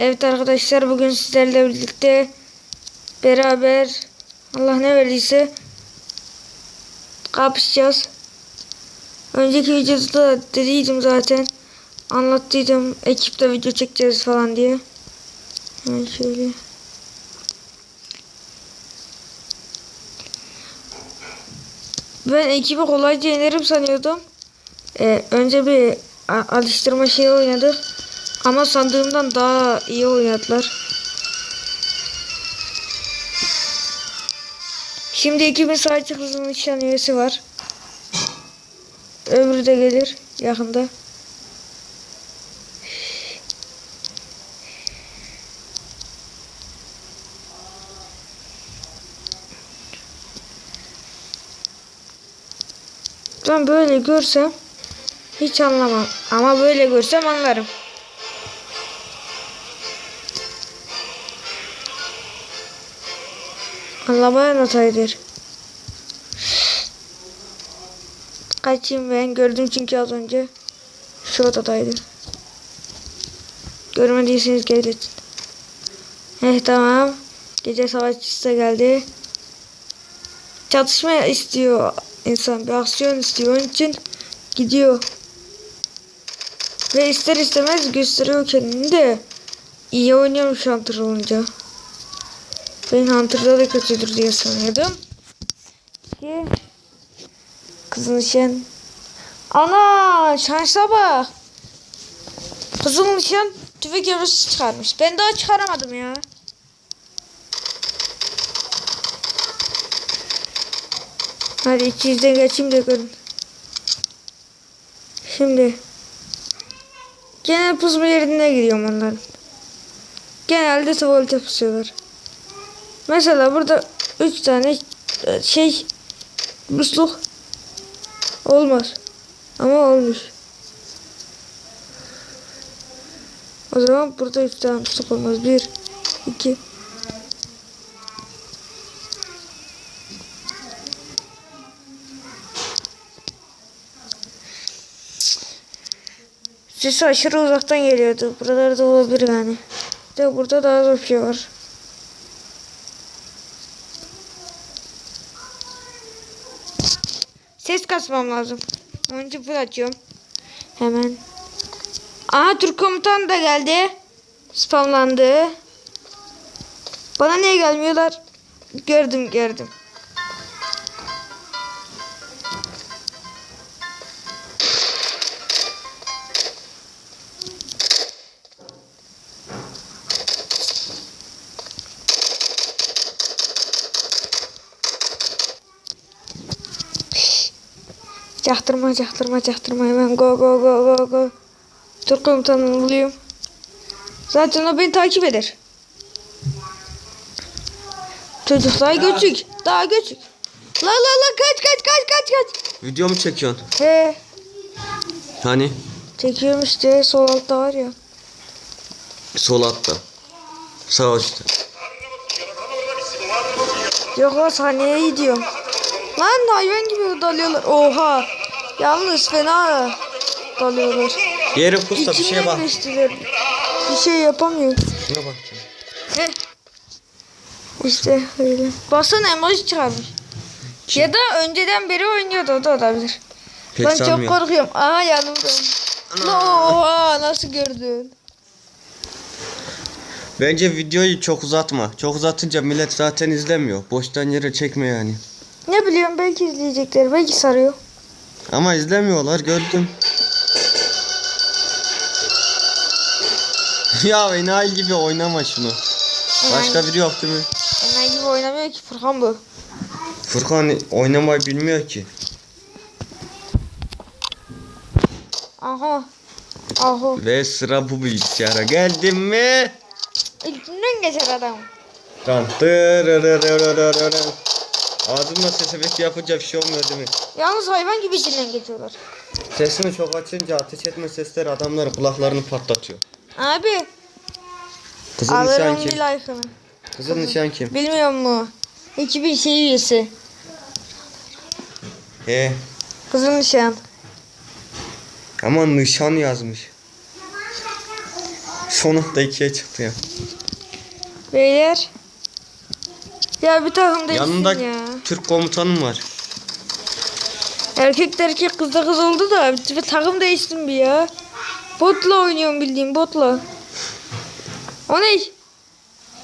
Evet arkadaşlar bugün sizlerle birlikte beraber Allah ne verdiyse kapışacağız. Önceki videoda dediydim zaten. Anlattıydım ekiple video çekeceğiz falan diye. Hemen şöyle. Ben ekibi kolayca yenerim sanıyordum. Ee, önce bir alıştırma şeyi oynadık. Ama sandığımdan daha iyi oynadılar. Şimdi ekibin sadece hızlı nişan üyesi var. Öbürü de gelir yakında. Ben böyle görsem hiç anlamam. Ama böyle görsem anlarım. Anlamaya notaydır. Kaçayım ben gördüm çünkü az önce şu odadaydı. Görmediyseniz geri Eh tamam. Gece savaşçısı da geldi. Çatışma istiyor insan. Bir aksiyon istiyor. Onun için gidiyor. Ve ister istemez gösteriyor kendini de. İyi oynuyormuş Hunter olunca. Ben Hunter'da da kötüdür diye sanıyordum. Ki Kızıl nişan. Ana şansa bak. Kızıl nişan tüfek yavrusu çıkarmış. Ben daha çıkaramadım ya. Hadi içinizden geçeyim de görün. Şimdi. Genel pusma yerine gidiyorum onların. Genelde tuvalete pusuyorlar. Mesela burada 3 tane e, şey musluk olmaz. Ama olmuş. O zaman burada 3 tane musluk olmaz. 1 2 Sesi aşırı uzaktan geliyordu. Buralarda olabilir yani. De burada daha zor bir şey var. Ses kasmam lazım. Önce full açıyorum. Hemen. Aha Türk komutan da geldi. Spamlandı. Bana niye gelmiyorlar? Gördüm gördüm. Çaktırma çaktırma çaktırma hemen go go go go go. Türk komutanını bulayım. Zaten o beni takip eder. Çocuk daha göçük. Daha göçük. La la la kaç kaç kaç kaç kaç. Video mu çekiyorsun? He Hani? çekiyorum işte sol altta var ya. Sol altta. Sağ üstte. Yok o sahneye gidiyorum. Lan hayvan gibi dalıyorlar. Oha. Yalnız fena dalıyorlar. Yere pusta bir şeye bak. Bir şey yapamıyor. Şuna bak. Heh. İşte öyle. Baksana emoji çıkarmış. Ya da önceden beri oynuyordu o da olabilir. Pek ben çok sanmıyorum. korkuyorum. Aha yanımda. Oha nasıl gördün? Bence videoyu çok uzatma. Çok uzatınca millet zaten izlemiyor. Boştan yere çekme yani. Ne biliyorum belki izleyecekler. Belki sarıyor. Ama izlemiyorlar gördüm. ya enayi gibi oynama şunu. Başka biri yok değil mi? Enayi gibi oynamıyor ki Furkan bu. Furkan oynamayı bilmiyor ki. Aha. Aha. Ve sıra bu bilgisayara geldim mi? İlkinden geçer adam. Tan. Ağzımla ses efekti yapınca bir şey olmuyor değil mi? Yalnız hayvan gibi içinden geçiyorlar. Sesini çok açınca ateş etme sesleri adamların kulaklarını patlatıyor. Abi. Alırım nişan bir kim? like'ını. Kızıl nişan kim? Bilmiyor mu? 2000 şey üyesi. He. Kızıl nişan. Ama nişan yazmış. Sonunda ikiye çıktı ya. Beyler. Ya bir takım değilsin Yanında ya. Türk komutanım var. Erkek de erkek kız da kız oldu da bir takım değiştim bir ya. Botla oynuyorum bildiğim botla. O ne?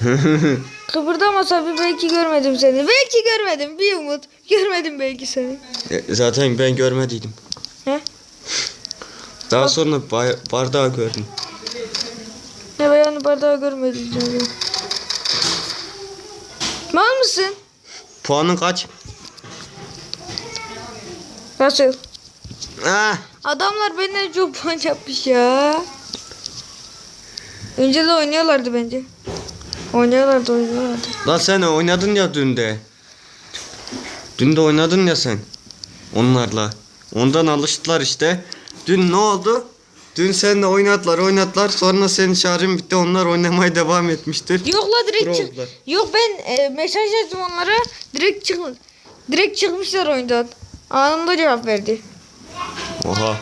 Kıpırdamasa bir belki görmedim seni. Belki görmedim bir umut. Görmedim belki seni. E, Zaten ben görmediydim. He? Daha sonra bay- bardağı gördüm. Ne ben yani bardağı görmedim. Mal mısın? Puanın kaç? Nasıl? Ah, Adamlar benden çok puan yapmış ya. Önce de oynuyorlardı bence. Oynuyorlardı oynuyorlardı. lan sen oynadın ya dün de. Dün de oynadın ya sen. Onlarla. Ondan alıştılar işte. Dün ne oldu? Dün seninle oynadılar oynadılar. Sonra senin şarjın bitti. Onlar oynamaya devam etmiştir. Yok la direkt çık. Yok ben e, mesaj yazdım onlara. Direkt çık. Direkt çıkmışlar oyundan. Anında cevap verdi. Oha.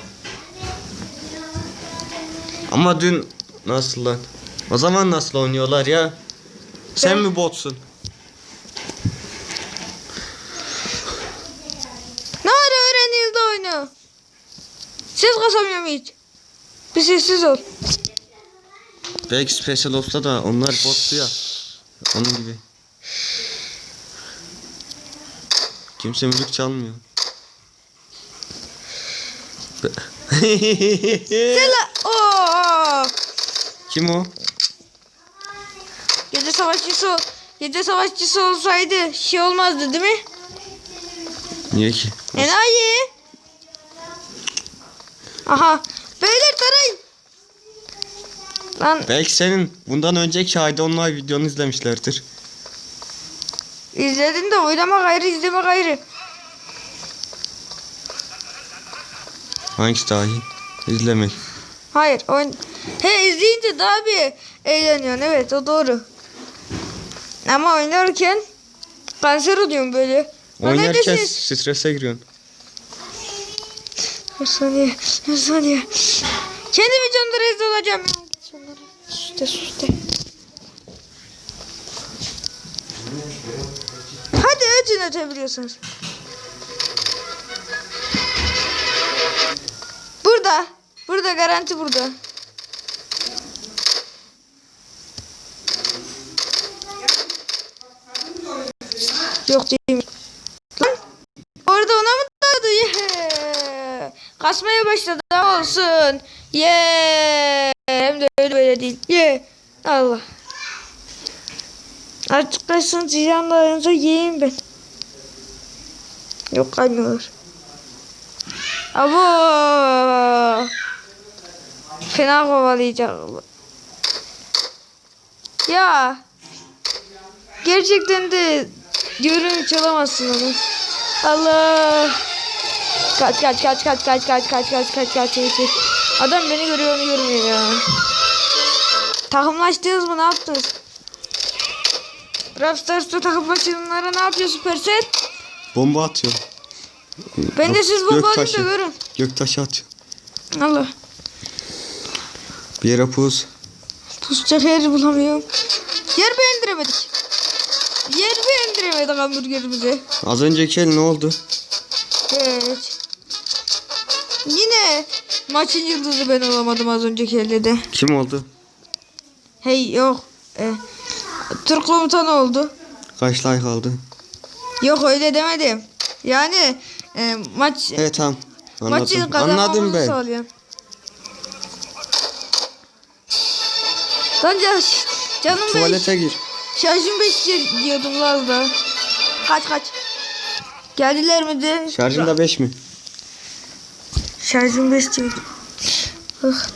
Ama dün nasıl lan? O zaman nasıl oynuyorlar ya? Sen Ben- mi botsun? Ne ara öğreniyoruz da oyunu? Ses kasamıyorum hiç. Bir sessiz ol. Belki Special Ops'ta da onlar bottu ya. Onun gibi. Kimse müzik çalmıyor. Sela. Oo. Kim o? Gece savaşçısı ol- Gece savaşçısı olsaydı şey olmazdı değil mi? Niye ki? Enayi. Aha. Beyler tarayın. Lan Belki senin bundan önceki ayda onlar videonu izlemişlerdir. izledin de oynamak ayrı izlemek ayrı. Hangisi daha iyi? İzlemek. Hayır. Oyun... He izleyince daha bir eğleniyorsun. Evet o doğru. Ama oynarken kanser oluyorum böyle. Oynarken strese giriyorsun. Bir saniye. Bir saniye. Kendi videomda rezil olacağım. Sus de sus de. Hadi ötün ötebiliyorsunuz. Burada. Burada garanti burada. Yok değil. Lan orada ona mı dadı? Yeah. Kasmaya başladı ama olsun. Yeah. Hem de öyle böyle değil. Yeah. Allah. Artık kaçsın yanınca yiyeyim ben. Yok kaymıyorlar. Abo. Fena kovalayacak. Ya. Gerçekten de diyorum çalamazsın onu. Allah. Kaç kaç kaç kaç kaç kaç kaç kaç kaç kaç kaç kaç. Adam beni görüyor onu görmüyor ya. Takımlaştınız mı ne yaptınız? Brawl Stars'ta takımlaşanlara ne yapıyor Supercell? Bomba atıyor. Ben de siz bomba atın da görün. Göktaşı atıyor. Allah. Bir yere puz. Pusacak yer bulamıyorum. Yer beğendiremedik. Yer beğendiremedik hamburgerimize. Az önceki el ne oldu? Evet. Yine maçın yıldızı ben olamadım az önceki elde de. Kim oldu? Hey yok. E, Türk komutanı oldu. Kaç like aldı? Yok öyle demedim. Yani e, maç Evet tamam. Anladım. maçı Anladım ben. sağlayan. Lan can, canım beş. Tuvalete gir. Şarjım 5 diyordum az da. Kaç kaç. Geldiler mi de? Şarjın da 5 mi? Şarjım 5 diyordum. Ah,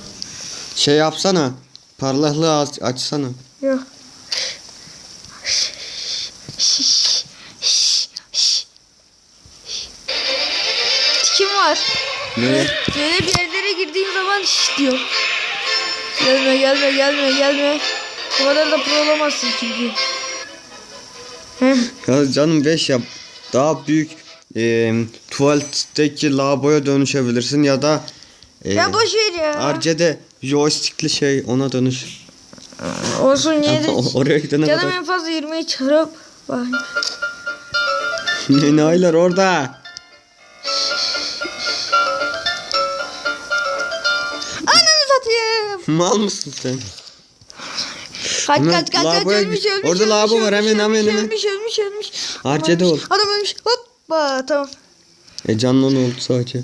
Şey yapsana. Parlaklığı aç, açsana. yok. Tikim var. Ne? Böyle bir yerlere girdiğim zaman şiş diyor. Gelme gelme gelme gelme. Bu kadar da pro olamazsın çünkü. Ya canım 5 yap. Daha büyük e, tuvaletteki lavaboya dönüşebilirsin ya da e, Ya boş ver ya. Arce'de joystickli şey ona dönüş. Olsun niye de. O- Oraya gidene Canım kadar. en fazla 20'yi çıkarıp. Bak. Ne aylar orada. Ananı satayım. Mal mısın sen? Kaç Ulan kaç kaç kaç lavaboya ölmüş git. ölmüş. Orada ölmüş, lavabo var, ölmüş, hemen, hemen, ölmüş, hemen. Ölmüş ölmüş ölmüş. Harcede ol. Adam ölmüş. Hoppa tamam. E canlı ne oldu sadece?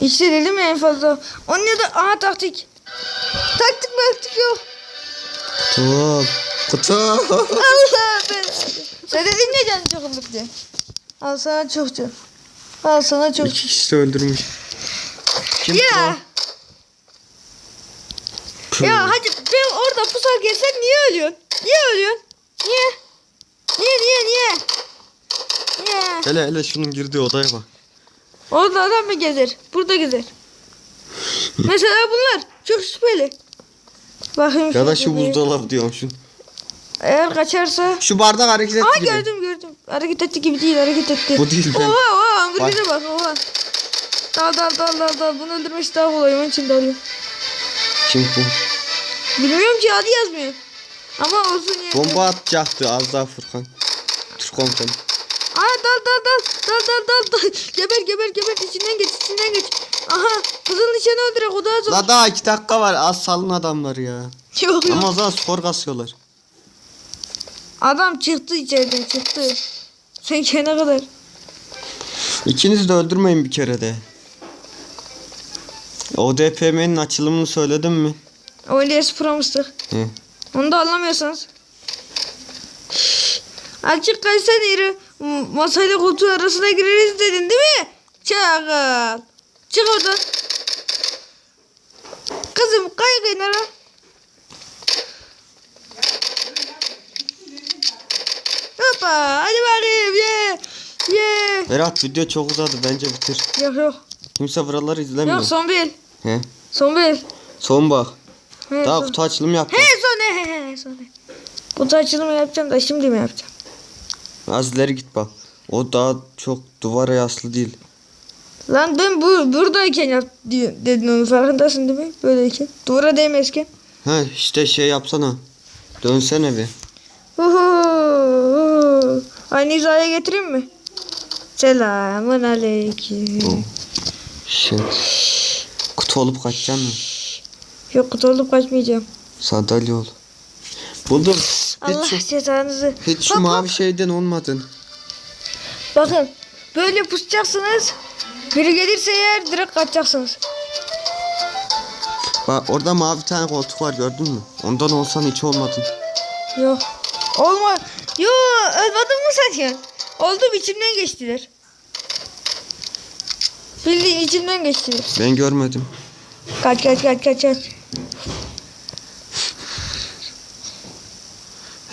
İşte dedim ya en fazla. Onun ya da aha taktik. Taktik taktik yok. Top. Kutu. Allah be. Sen dedin ya canın çok olur diye. Al sana çok çok. Al sana çok. İki kişi de öldürmüş. Kim Ya. Ya hadi ben orada pusar gelsen niye ölüyorsun? Niye ölüyorsun? Niye? Niye niye niye? Niye? Hele hele şunun girdiği odaya bak. Orada adam mı gezer? Burada gezer. Mesela bunlar çok şüpheli. Bakayım Ya da şurada şu bir- buzdolabı diyormuşsun. Eğer kaçarsa... Şu bardak hareket etti Aa gibi. gördüm gördüm. Hareket etti gibi değil hareket etti. Bu değil, ben- Oha oha hamburgere Bak. oha. Dal dal dal dal dal. Bunu öldürmesi daha kolay. Onun için dalıyorum. Kim bu? Bilmiyorum ki adı yazmıyor. Ama olsun ya. Bomba atacaktı az daha Furkan. Türk komutanı. Dal dal dal dal dal dal. Geber geber geber içinden geç içinden geç. Aha kızıl nişanı öldürek o daha zor. La daha iki dakika var az salın adamları ya. Yok yok. Ama o zaman skor kasıyorlar. Adam çıktı içeriden çıktı. Sen kene kadar. İkiniz de öldürmeyin bir kere de. ODPM'nin açılımını söyledim mi? Öyleyse promistik. He. Onu da anlamıyorsanız. Açık kaçsan yeri m- masayla koltuğu arasına gireriz dedin değil mi? Çakal. Çık oradan. Kızım kay kenara. Hoppa hadi bakayım ye. Ye. Berat video çok uzadı bence bitir. Yok yok. Kimse buraları izlemiyor. Yok son bir. He. Son bir. Son bak. He, Daha son. kutu açılımı yap. He son he he he son. Kutu açılımı yapacağım da şimdi mi yapacağım? Az ileri git bak. O daha çok duvara yaslı değil. Lan ben bu buradayken yap dedin onu farkındasın değil mi? Böyleyken. Duvara değmezken. He işte şey yapsana. Dönsene bir. Uhu. Aynı hizaya getireyim mi? Selamun aleyküm. Şey. Kutu olup kaçacaksın mı? Yok kutu olup kaçmayacağım. Sandalye ol. Buldum. Allah Hiç cezanızı. hiç şu mavi şeyden olmadın. Bakın böyle pusacaksınız. Biri gelirse eğer direkt kaçacaksınız. Bak orada mavi tane koltuk var gördün mü? Ondan olsan hiç olmadın. Yok. Olma. Yo ölmedin mi sen ya? Oldum içimden geçtiler. Bildiğin içimden geçtiler. Ben görmedim. Kaç kaç kaç kaç kaç.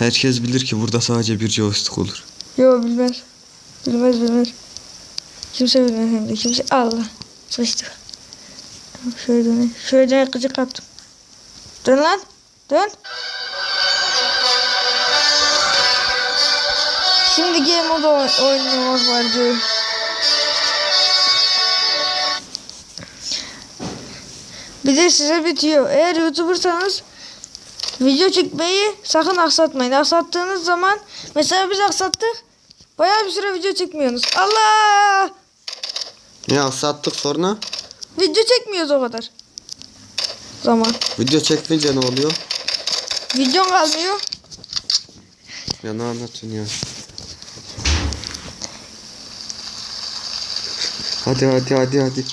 Herkes bilir ki burada sadece bir joystick olur. Yo bilmez. Bilmez bilmez. Kimse bilmez hem de kimse. Allah. Sıçtı. Tamam, Şöyle dön. Şöyle dön gıcık kaptım. Dön lan. Dön. Şimdi game oyn- oynamak var diyor. Bir de size bitiyor. Eğer YouTuber'sanız video çekmeyi sakın aksatmayın. Aksattığınız zaman mesela biz aksattık. Bayağı bir süre video çekmiyorsunuz. Allah! Ya sattık sonra. Video çekmiyoruz o kadar. Zaman. Video çekmeyince ne oluyor? Videon kalmıyor. Ya ne anlatıyorsun ya? Hadi hadi hadi hadi.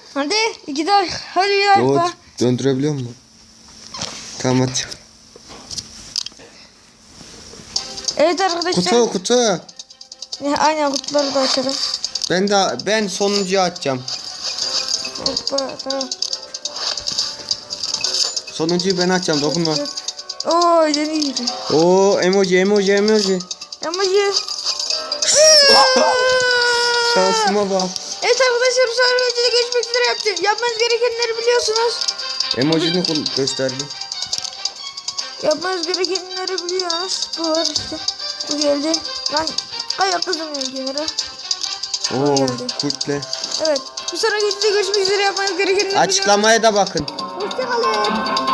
Hadi iki daha. Hadi bir daha. Yo, döndürebiliyor musun? Tamam hadi. Evet arkadaşlar. Kutu kutu. Ya, Aynen kutuları da açalım. Ben de ben sonuncuyu açacağım. Hoppa tamam. Sonuncuyu ben açacağım dokunma. Oo yeni girdi. Oo emoji emoji emoji. Emoji. Şansıma bak. Evet arkadaşlar bu sefer videoda görüşmek üzere yapacağız. Yapmanız gerekenleri biliyorsunuz. Emojini gösterdi. Yapmanız gerekenleri biliyorsunuz. Bu var işte. Bu geldi. Lan kaya kızım kenara. Oo kukle. Evet Bir sonraki videoda görüşmek üzere yapmanız gerekenleri Açıklamaya da bakın. Hoşçakalın.